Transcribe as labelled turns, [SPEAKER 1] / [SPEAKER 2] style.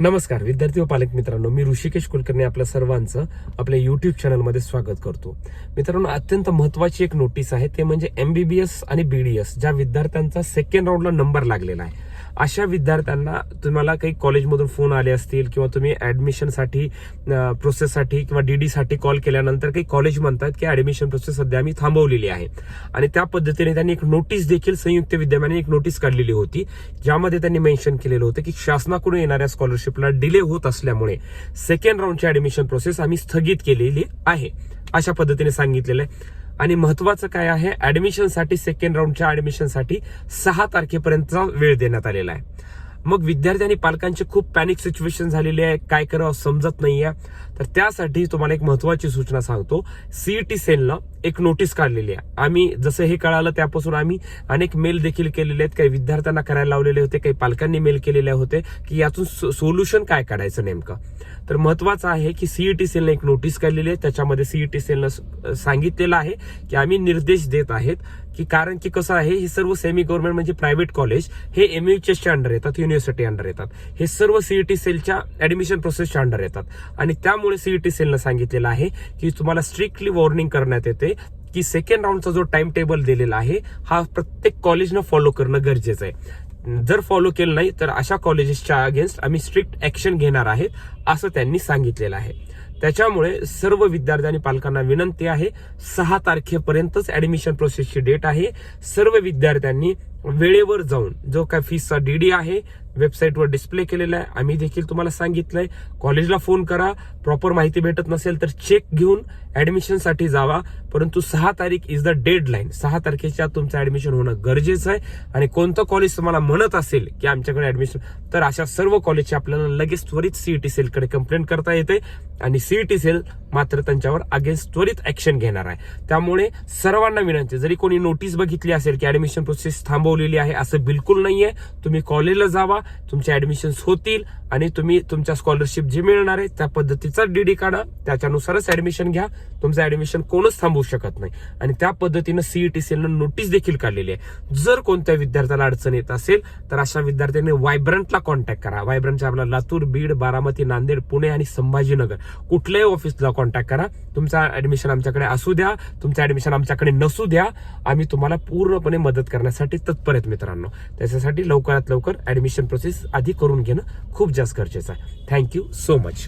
[SPEAKER 1] नमस्कार विद्यार्थी व पालक मित्रांनो मी ऋषिकेश कुलकर्णी आपल्या सर्वांचं आपल्या युट्यूब चॅनलमध्ये स्वागत करतो. मित्रांनो अत्यंत महत्वाची एक नोटीस आहे ते म्हणजे एमबीबीएस आणि बीडीएस ज्या विद्यार्थ्यांचा सेकंड राऊंडला नंबर लागलेला आहे. अशा विद्यार्थ्यांना तुम्हाला काही कॉलेजमधून फोन आले असतील किंवा तुम्ही ॲडमिशनसाठी प्रोसेससाठी किंवा डी डीसाठी कॉल केल्यानंतर काही कॉलेज म्हणतात की ॲडमिशन प्रोसेस सध्या आम्ही थांबवलेली आहे. आणि त्या पद्धतीने त्यांनी एक नोटीस देखील संयुक्त विद्यमाने एक नोटीस काढलेली होती ज्यामध्ये त्यांनी मेन्शन केलेलं होतं की शासनाकडून येणाऱ्या स्कॉलरशिपला डिले होत असल्यामुळे सेकंड राऊंडची ॲडमिशन प्रोसेस आम्ही स्थगित केलेली आहे अशा पद्धतीने सांगितलेलं आहे. आणि महत्वाचं काय आहे? ऍडमिशनसाठी सेकंड राऊंडच्या ऍडमिशनसाठी सहा तारखेपर्यंतचा वेळ देण्यात आलेला आहे. मग विद्यार्थी आणि पालकांची खूप पॅनिक सिच्युएशन झालेली आहे. काय करावं समजत नाहीये. तर त्यासाठी तुम्हाला एक महत्वाची सूचना सांगतो. सीईटी सेलनं एक नोटीस काढलेली आहे. आम्ही जसं हे कळालं त्यापासून आम्ही अनेक मेल देखील केलेले आहेत. काही विद्यार्थ्यांना करायला लावलेले होते काही पालकांनी मेल केलेले होते की यातून सोल्युशन काय काढायचं नेमकं. तर महत्वाचं आहे की सीईटी सेलने एक नोटीस काढलेली आहे. त्याच्यामध्ये सीईटी सेलनं सांगितलेलं आहे की आम्ही निर्देश देत आहेत की कारण की कसं आहे हे सर्व सेमी गव्हर्नमेंट म्हणजे प्रायव्हेट कॉलेज हे एमयूएचएसच्या अंडर येतात युनिव्हर्सिटी अंडर येतात. हे सर्व सीईटी सेलच्या ऍडमिशन प्रोसेसच्या अंडर येतात. आणि त्यामुळे सीईटी सेलनं सांगितलेलं आहे की तुम्हाला स्ट्रिक्टली वॉर्निंग करण्यात येते की सेकंड राऊंडचा जो टाइम टेबल दिलेला आहे हा प्रत्येक कॉलेजनं फॉलो करणं गरजेचं आहे. जर फॉलो केलं नाही तर अशा कॉलेजेसच्या अगेन्स्ट आम्ही स्ट्रिक्ट ऍक्शन घेणार आहेत असं त्यांनी सांगितलेलं आहे. त्याच्यामुळे सर्व विद्यार्थी आणि पालकांना विनंती आहे सहा तारखेपर्यंतच ऍडमिशन प्रोसेसची डेट आहे. सर्व विद्यार्थ्यांनी वेळेवर जाऊन जो काय फीसचा डी डी आहे वेबसाईटवर डिस्प्ले केलेला आहे. आम्ही देखील तुम्हाला सांगितलंय. कॉलेजला फोन करा. प्रॉपर माहिती भेटत नसेल तर चेक घेऊन ऍडमिशनसाठी जावा. परंतु सहा तारीख इज द डेड लाईन सहा तारखेच्या तुमचं ऍडमिशन होणं गरजेचं आहे. आणि कोणतं कॉलेज तुम्हाला म्हणत असेल की आमच्याकडे ऍडमिशन तर अशा सर्व कॉलेजची आपल्याला लगेच त्वरित सीईटी सेलकडे कंप्लेंट करता येते. आणि सीईटी सेल मात्र त्यांच्यावर अगेन्स्ट त्वरित ऍक्शन घेणार आहे. त्यामुळे सर्वांना विनंती जरी कोणी नोटीस बघितली असेल की ऍडमिशन प्रोसेस थांबवलेली आहे असं बिलकुल नाहीये. तुम्ही कॉलेजला जावा. तुमचे ॲडमिशन्स होतील आणि तुम्ही तुमच्या स्कॉलरशिप जी मिळणार आहे त्या पद्धतीचा डीडी काढा. त्याच्यानुसारच ऍडमिशन घ्या. तुमचं ऍडमिशन कोणच थांबवू शकत नाही. आणि त्या पद्धतीनं सीईटी सेलनं नोटीस देखील काढलेली आहे. जर कोणत्या विद्यार्थ्याला अडचण येत असेल तर अशा विद्यार्थ्यांनी वायब्रंटला कॉन्टॅक्ट करा. वायब्रंटच्या आपला लातूर बीड बारामती नांदेड पुणे आणि संभाजीनगर. कुठल्याही ऑफिसला कॉन्टॅक्ट करा. तुमचा ऍडमिशन आमच्याकडे असू द्या. तुमचं ऍडमिशन आमच्याकडे नसू द्या. आम्ही तुम्हाला पूर्णपणे मदत करण्यासाठी तत्पर आहेत मित्रांनो. त्याच्यासाठी लवकरात लवकर ऍडमिशन प्रोसेस आधी करून घेणं खूप जास्त गरजेचं आहे. Thank you so much